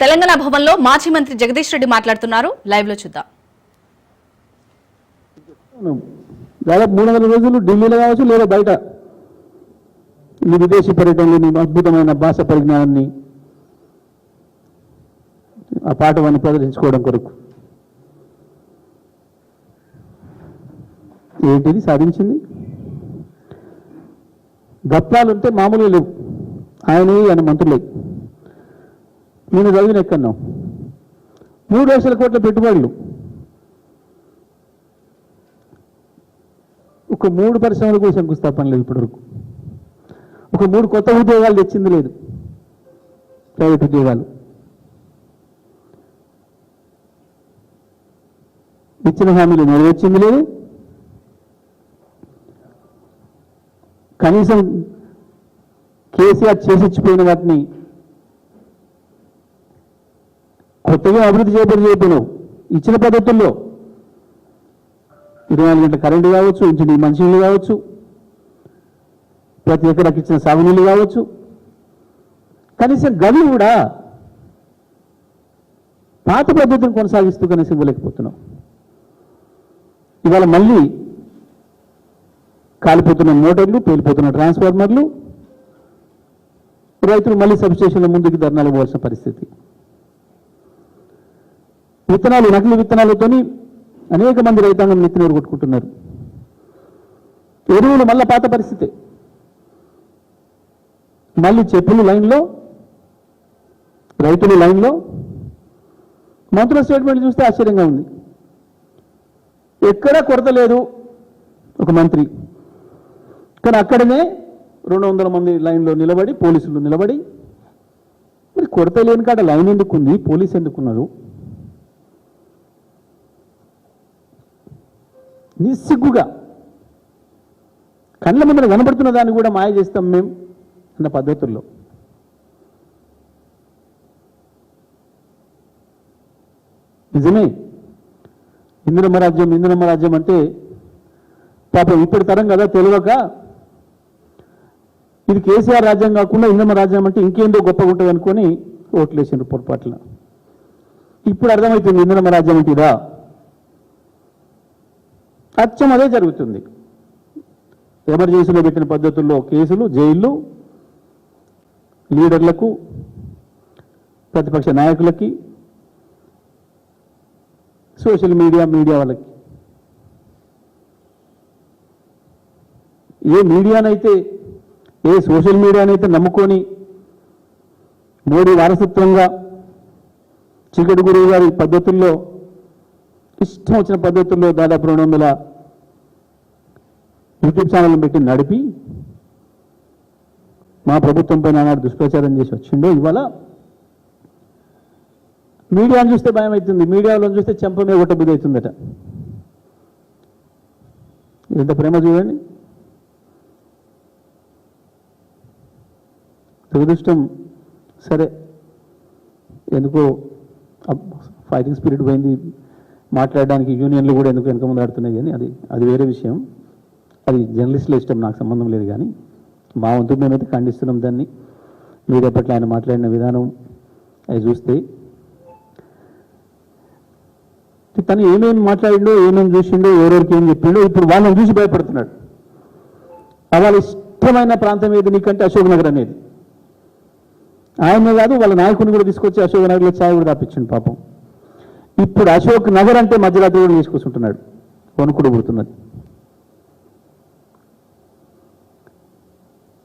తెలంగాణ భవన్లో మాజీ మంత్రి జగదీష్ రెడ్డి మాట్లాడుతున్నారు. లైవ్లో చూద్దాం. దాదాపు మూడు వందల రోజులు ఢిల్లీలో కావచ్చు లేదా బయట ఈ విదేశీ పర్యటనలు అద్భుతమైన భాష పరిజ్ఞానాన్ని ఆ పాఠవాన్ని ప్రదర్శించుకోవడం కొరకు. ఏంటిది? సాధించింది? గప్పాలుంటే మామూలుగా లేవు. ఆయన ఆయన మంత్రులే. నేను చదివిన ఎక్కన్నాం మూడు లక్షల కోట్ల పెట్టుబడులు. ఒక మూడు పరిశ్రమలకు శంకుస్థాపన లేదు ఇప్పటివరకు. ఒక మూడు కొత్త ఉద్యోగాలు తెచ్చింది లేదు. ప్రైవేట్ ఉద్యోగాలు. ఇచ్చిన హామీలు నెరవేర్చింది లేదు. కనీసం కేసీఆర్ చేసిచ్చిపోయిన వాటిని కొత్తగా అభివృద్ధి చేయబడి చేయకపోయినావు ఇచ్చిన పద్ధతుల్లో ఇరవై నాలుగు గంటల కరెంటు కావచ్చు ఇంటి మంచినీళ్ళు కావచ్చు ప్రతి ఎకరాకి ఇచ్చిన సాగునీళ్ళు కావచ్చు. కనీసం గవి కూడా పాత పద్ధతిని కొనసాగిస్తూ కనీసం ఇవ్వలేకపోతున్నాం. ఇవాళ మళ్ళీ కాలిపోతున్న మోటార్లు పేలిపోతున్న ట్రాన్స్ఫార్మర్లు రైతులు మళ్ళీ సబ్స్టేషన్ల ముందుకు ధర్నాలు పోవాల్సిన పరిస్థితి. విత్తనాలు నకిలీ విత్తనాలతోని అనేక మంది రైతాంగం నెత్తినూరు కొట్టుకుంటున్నారు. ఎరువులు మళ్ళా పాత పరిస్థితి. మళ్ళీ చెప్పులు లైన్లో రైతులు లైన్లో. మంత్రుల స్టేట్మెంట్ చూస్తే ఆశ్చర్యంగా ఉంది. ఎక్కడా కొరత లేదు ఒక మంత్రి. కానీ అక్కడనే రెండు వందల మంది లైన్లో నిలబడి పోలీసులు నిలబడి మరి కొరత లేని కాడ లైన్ ఎందుకుంది? పోలీస్ ఎందుకున్నారు? నిస్సిగ్గుగా. కళ్ళ ముందర కనబడుతున్న దాన్ని కూడా మాయ చేస్తాం మేము అన్న పద్ధతుల్లో. నిజమే. ఇంద్రమ్మ రాజ్యం ఇంద్రమ్మ రాజ్యం అంటే పాపం ఇప్పుడు తరం కదా తెలియక ఇది కేసీఆర్ రాజ్యం కాకుండా ఇంద్రమ్మ రాజ్యం అంటే ఇంకేందో గొప్పగా ఉంటుంది అనుకొని ఓట్లేసిండ్రు పొరపాట్ల. ఇప్పుడు అర్థమవుతుంది ఇంద్రమ్మ రాజ్యం అంటే ఇదా? అచ్చం అదే జరుగుతుంది. ఎమర్జెన్సీలో పెట్టిన పద్ధతుల్లో కేసులు జైళ్ళు లీడర్లకు ప్రతిపక్ష నాయకులకి సోషల్ మీడియా మీడియా వాళ్ళకి. ఏ మీడియానైతే ఏ సోషల్ మీడియానైతే నమ్ముకొని మోడీ వారసత్వంగా చికటి గురువు గారి పద్ధతుల్లో ఇష్టం వచ్చిన పద్ధతుల్లో దాదాపు రెండు వందల యూట్యూబ్ ఛానల్ పెట్టి నడిపి మా ప్రభుత్వం పైన దుష్ప్రచారం చేసి వచ్చిండో ఇవాళ మీడియాను చూస్తే భయం అవుతుంది మీడియాలో చూస్తే చెంపమే కొట్టబుద్ధి అవుతుందట ఎంత ప్రేమ చూడండి. దురదృష్టం సరే. ఎందుకో ఫైటింగ్ స్పిరిట్ పోయింది. మాట్లాడడానికి యూనియన్లు కూడా ఎందుకు వెనుక ముందాడుతున్నాయి కానీ అది అది వేరే విషయం. అది జర్నలిస్టుల ఇష్టం నాకు సంబంధం లేదు కానీ మా వంతు మేమైతే ఖండిస్తున్నాం దాన్ని. మీడియా పట్ల ఆయన మాట్లాడిన విధానం అది చూస్తే. తను ఏమేమి మాట్లాడిండో ఏమేమి చూసిండో ఎవరెవరికి ఏం చెప్పిండో ఇప్పుడు వాళ్ళని చూసి భయపడుతున్నాడు. వాళ్ళ ఇష్టమైన ప్రాంతం ఏది నీకంటే అశోక్ నగర్ అనేది? ఆయన కాదు వాళ్ళ నాయకుని కూడా తీసుకొచ్చి అశోక్ నగర్లో ఛాయ్ కూడా తాపించిండు పాపం. ఇప్పుడు అశోక్ నగర్ అంటే మధ్యరాత్రి కూడా తీసుకొస్తుంటున్నాడు. వణుకుడు పుడుతున్నది.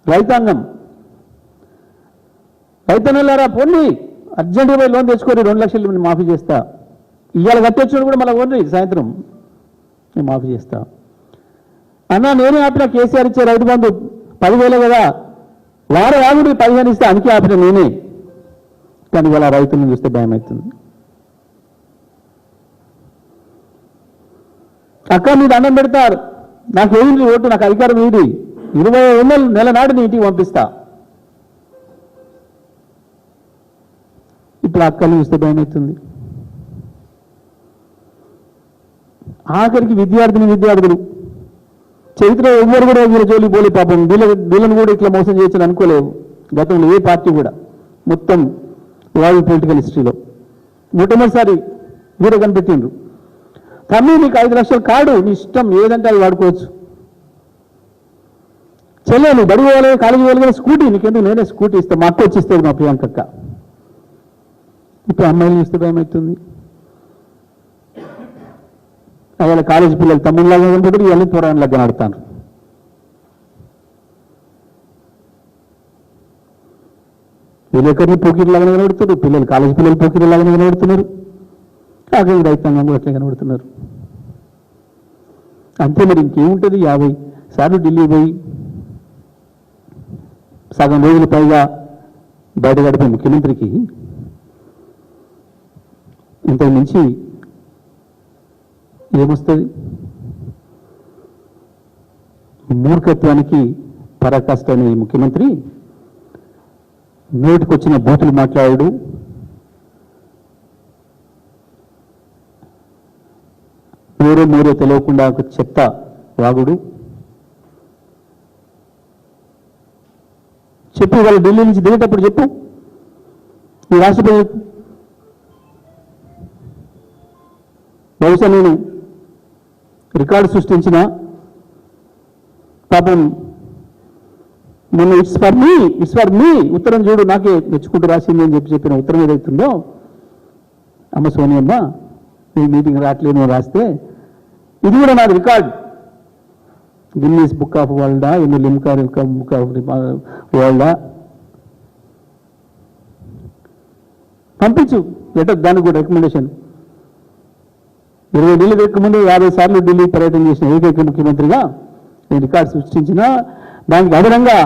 రైతాంగం. రైతన్నలారా పోండి. అర్జెంటుగా పోయి లోన్ తెచ్చుకోరి రెండు లక్షలు నేను మాఫీ చేస్తా. ఇవాళ కట్టొచ్చిన కూడా మళ్ళీ పోండి. సాయంత్రం నేను మాఫీ చేస్తా. అన్నా నేనే ఆపిన కేసీఆర్ ఇచ్చే రైతు బంధు పదివేలు కదా. వారు ఆవిడ పదిహేను ఇస్తే అందుకే ఆపిన నేనే. కానీ ఇవాళ రైతులను చూస్తే భయం అవుతుంది అక్క నీ దండం పెడతారు. నాకు ఏది ఓటు నాకు అధికారం ఏది ఇరవై ఏళ్ళ నెల నాడు నీ ఇంటికి పంపిస్తా. ఇప్పుడు అక్కలు చూస్తే భయం అవుతుంది ఆఖరికి విద్యార్థిని విద్యార్థులు. చరిత్ర ఎవ్వరు కూడా వీళ్ళ జోలికి పోలే పాపం. వీళ్ళ వీళ్ళని కూడా ఇట్లా మోసం చేయొచ్చని అనుకోలేవు గతంలో ఏ పార్టీ కూడా. మొత్తం వాయు పొలిటికల్ హిస్టరీలో మొట్టమొదటిసారి వీరు కనిపెట్టిండ్రు. తమ్మి నీకు ఐదు లక్షలు కాడు నీ ఇష్టం ఏదంటే అది వాడుకోవచ్చు. చెల్లె నువ్వు బడి పోవాలి కాలేజీ పోవాలి కదా స్కూటీ. నీకెందుకు? నేనే స్కూటీ ఇస్తా. మా అక్క వచ్చి ఇస్తుంది మా ప్రియాంకక్క. ఇప్పుడు అమ్మాయిలు ఇస్తే భయం అవుతుంది అవాళ కాలేజీ పిల్లలు తమ్ముళ్ళగా కనపడతారు ఇవన్నీ పోరాణలాగా కనబడతాను విలేకరిని పోకిరిలాగానే కనబడుతారు పిల్లలు కాలేజీ పిల్లలు పోకిరిలాగానే కనబడుతున్నారు. అక్కడ రైతాంగం కూడా అట్లే కనబడుతున్నారు. అంతే మరి ఇంకేముంటుంది యాభై. సార్లు ఢిల్లీ పోయి సగం రోజులు పైగా బయట గడిపే ముఖ్యమంత్రికి ఇంతకు మించి ఏమొస్తుంది? మూర్ఖత్వానికి పరాకాష్ట అనే ముఖ్యమంత్రి నోటికొచ్చిన బూతులు మాట్లాడాడు. మూరో మీరు తెలియకుండా ఒక చెత్త వాగుడు. చెప్పు వాళ్ళు ఢిల్లీ నుంచి దిగేటప్పుడు చెప్పు. ఈ రాష్ట్రపతి బహుశా నేను రికార్డు సృష్టించిన పాపం మొన్న it's for me it's for me ఉత్తరం చూడు నాకే మెచ్చుకుంటూ రాసింది అని చెప్పి చెప్పిన ఉత్తరం ఏదైతుందో? అమ్మ సోనియమ్మ. ఈ మీటింగ్ రావట్లేదు రాస్తే ఇది కూడా నాది రికార్డ్ గిన్నీస్ బుక్ ఆఫ్ వరల్డా ఎన్ని లిమ్కా బుక్ ఆఫ్ వరల్డా పంపించు లెటర్ దానికి కూడా రికమెండేషన్ ఇరవై నెలలు ముందు యాభై సార్లు ఢిల్లీ పర్యటన చేసిన ఏకైక ముఖ్యమంత్రిగా నేను రికార్డు సృష్టించిన. దానికి అదనంగా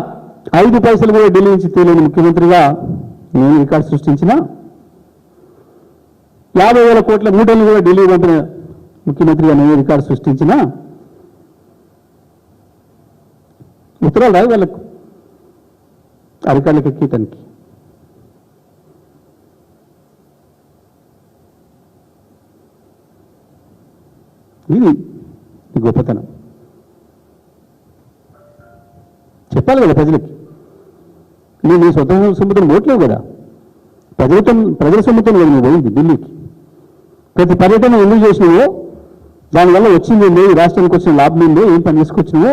ఐదు పైసలు కూడా ఢిల్లీ నుంచి తేలేని ముఖ్యమంత్రిగా నేను రికార్డు సృష్టించిన. యాభై వేల కోట్ల మూటలు కూడా ఢిల్లీ పంపిన ముఖ్యమంత్రిగా నేను రికార్డు సృష్టించిన ఉత్తరాలు రాదు వాళ్ళకు. అరికాళ్ళకి రికార్డులకు ఇది గొప్పతనం. చెప్పాలి కదా ప్రజలకి. నేను నీ సొంత సొమ్ముతో ఓట్లేవు కదా. ప్రజలతో ప్రజల సొమ్ముతో కదా నువ్వు పోయింది ఢిల్లీకి. ప్రతి పర్యటన ఎందుకు చేసినావో దానివల్ల వచ్చింది ఏందో రాష్ట్రానికి వచ్చిన లాభం ఏంది ఏం పని చేసుకొచ్చినావో